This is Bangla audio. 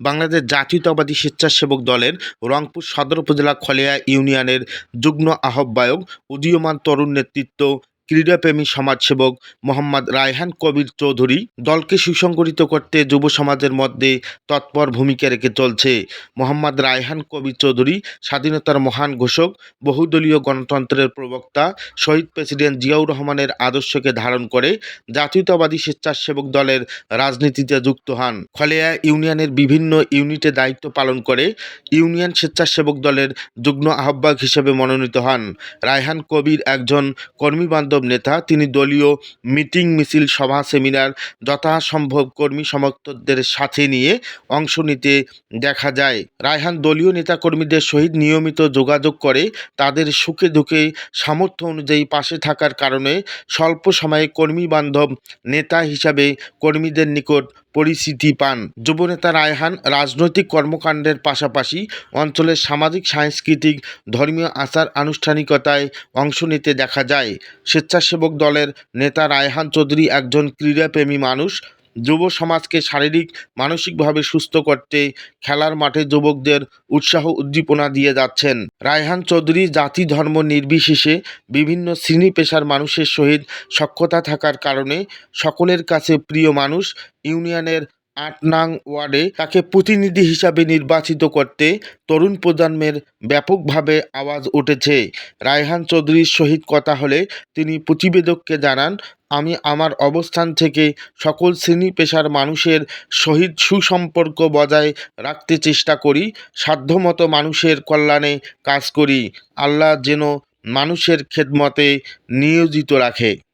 বাংলাদেশ জাতীয়তাবাদী স্বেচ্ছাসেবক দলের রংপুর সদর উপজেলা খলেয়া ইউনিয়নের যুগ্ম আহ্বায়ক উদীয়মান তরুণ নেতৃত্ব ক্রীড়াপ্রেমী সমাজসেবক মোহাম্মদ রায়হান কবির চৌধুরী দলকে সুসংগঠিত করতে যুব সমাজের মধ্যে তৎপর ভূমিকা রেখে চলছে। মোহাম্মদ রায়হান কবির চৌধুরী স্বাধীনতার মহান ঘোষক, বহুদলীয় গণতন্ত্রের প্রবক্তা, শহীদ প্রেসিডেন্ট জিয়াউর রহমানের আদর্শকে ধারণ করে জাতীয়তাবাদী স্বেচ্ছাসেবক দলের রাজনীতিতে যুক্ত হন। খলেয়া ইউনিয়নের বিভিন্ন ইউনিটে দায়িত্ব পালন করে ইউনিয়ন স্বেচ্ছাসেবক দলের যুগ্ম আহ্বায়ক হিসেবে মনোনীত হন। রায়হান কবির একজন কর্মীবান্ধব নেতা, তিনি দলীয় মিটিং মিছিল, সভা, সেমিনার, যথাসম্ভব কর্মী সমর্থকদের সাথে নিয়ে অংশ নিতে দেখা যায়। রায়হান দলীয় নেতাকর্মীদের সহিত নিয়মিত যোগাযোগ করে তাদের সুখে দুঃখে সামর্থ্য অনুযায়ী পাশে থাকার কারণে স্বল্প সময়ে কর্মীবান্ধব নেতা হিসাবে কর্মীদের নিকট পরিচিতি পান। যুবনেতা রায়হান রাজনৈতিক কর্মকাণ্ডের পাশাপাশি অঞ্চলের সামাজিক, সাংস্কৃতিক, ধর্মীয় আচার আনুষ্ঠানিকতায় অংশ নিতে দেখা যায়। স্বেচ্ছাসেবক দলের নেতা রায়হান চৌধুরী একজন ক্রীড়াপ্রেমী মানুষ। যুব সমাজকে শারীরিক, মানসিকভাবে সুস্থ করতে খেলার মাঠে যুবকদের উৎসাহ উদ্দীপনা দিয়ে যাচ্ছেন। রায়হান চৌধুরী জাতি ধর্ম নির্বিশেষে বিভিন্ন শ্রেণি পেশার মানুষের সহিত সক্ষতা থাকার কারণে সকলের কাছে প্রিয় মানুষ। ইউনিয়নের আট নং ওয়ার্ডে তাকে প্রতিনিধি হিসাবে নির্বাচিত করতে তরুণ প্রজন্মের ব্যাপকভাবে আওয়াজ উঠেছে। রায়হান চৌধুরীর সহিত কথা হলে তিনি প্রতিবেদককে জানান, আমি আমার অবস্থান থেকে সকল শ্রেণি পেশার মানুষের সহিত সুসম্পর্ক বজায় রাখতে চেষ্টা করি, সাধ্যমতো মানুষের কল্যাণে কাজ করি। আল্লাহ যেন মানুষের খেদমতে নিয়োজিত রাখে।